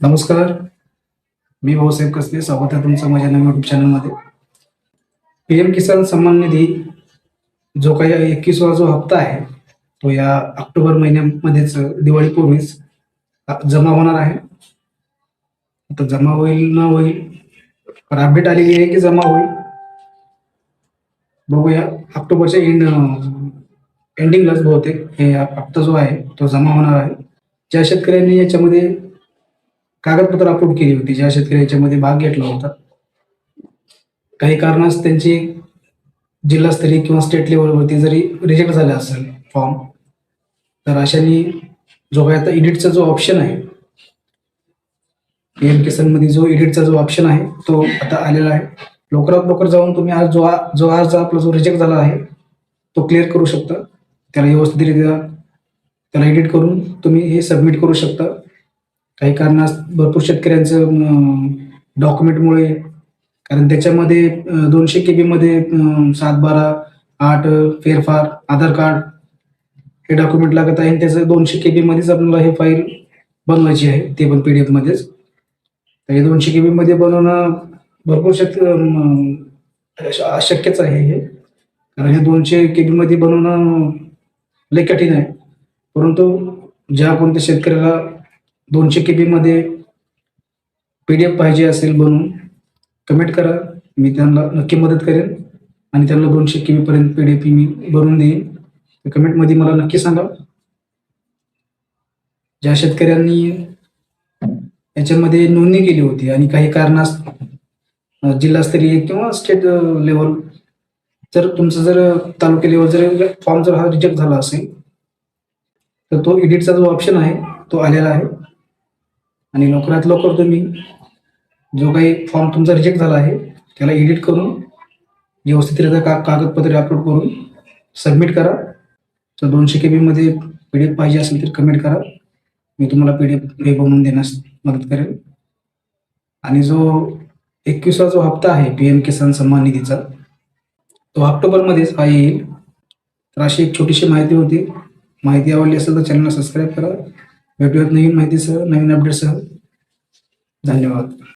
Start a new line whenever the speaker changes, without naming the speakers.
नमस्कार. मी भाऊसाहेब कसबे स्वागत आहे तुमचं माझ्या नवीन युट्यूब चॅनलमध्ये पी एम किसान सन्मान निधी जो काही एकवीसवा जो हप्ता आहे तो या ऑक्टोबर महिन्यामध्येच दिवाळीपूर्वीच जमा होणार आहे. आता जमा होईल न होईल पण अपडेट आलेली आहे की जमा होईल? बघूया. ऑक्टोबरच्या एंड एंडिंगलाच बहुतेक. हे हप्ता जो आहे तो जमा होणार आहे. ज्या शेतकऱ्यांनी याच्यामध्ये कागदपत्र अपलोड केली होती. ज्या शेतकरी याच्यामध्ये भाग घेतला होता. काही कारणास त्यांची जिल्हास्तरीय किंवा स्टेट लेवलवरती जरी रिजेक्ट झाला असेल फॉर्म तर अशाने जो काय आता एडिटचा जो ऑप्शन आहे पीएम किसानमध्ये जो एडिटचा जो ऑप्शन आहे तो आता आलेला आहे. लवकरात लवकर जाऊन तुम्ही आज जो जो आज आपला जो रिजेक्ट झाला आहे तो क्लिअर करू शकता. त्याला व्यवस्थितरित्या त्याला एडिट करून तुम्ही हे सबमिट करू शकता. काही कारणास भरपूर शेतकऱ्यांचं डॉक्युमेंटमुळे कारण त्याच्यामध्ये दोनशे के मध्ये सात बारा आठ फेरफार आधार कार्ड हे डॉक्युमेंट लागत आहे. आणि त्याचं दोनशे के बी मध्येच आपल्याला हे फाईल बनवायची आहे. ते पण पीडीएफ मध्येच. तर हे दोनशे के बी मध्ये बनवणं भरपूर शक्य अशक्यच आहे हे. कारण हे दोनशे के बी मध्ये बनवणं लय कठीण आहे. परंतु ज्या कोणत्या शेतकऱ्याला दोनशे के बी मध्ये पीडीएफ पाहिजे असेल बनवून कमेंट करा. मी त्यांना नक्की मदत करेन आणि त्यांना दोनशे के बी पर्यंत पीडीएफ मी बनवून देईन. कमेंटमध्ये मला नक्की सांगा. ज्या शेतकऱ्यांनी याच्यामध्ये नोंदणी केली होती आणि काही कारणास जिल्हास्तरीय किंवा स्टेट लेवल जर तुमचं जर तालुका लेवल जर फॉर्म जर हा रिजेक्ट झाला असेल तर तो एडिटचा जो ऑप्शन आहे तो आलेला आहे. आणि लवकरात लवकर तुम्ही जो काही फॉर्म तुमचा रिजेक्ट झाला आहे त्याला एडिट करून व्यवस्थितरित्या का कागदपत्रे अपलोड करून सबमिट करा. तर दोनशे के बीमध्ये पी डी एफ पाहिजे असेल तर कमेंट करा. मी तुम्हाला पी डी एफ बनवून देण्यास मदत करेन आणि जो एकवीसवा जो हप्ता आहे पी एम किसान सन्मान निधीचा तो ऑक्टोबरमध्येच हा येईल. तर अशी एक छोटीशी माहिती होती. माहिती आवडली असेल तर चॅनलला सबस्क्राईब करा. भेटूयात नवीन माहितीसह नवीन अपडेटसह धन्यवाद.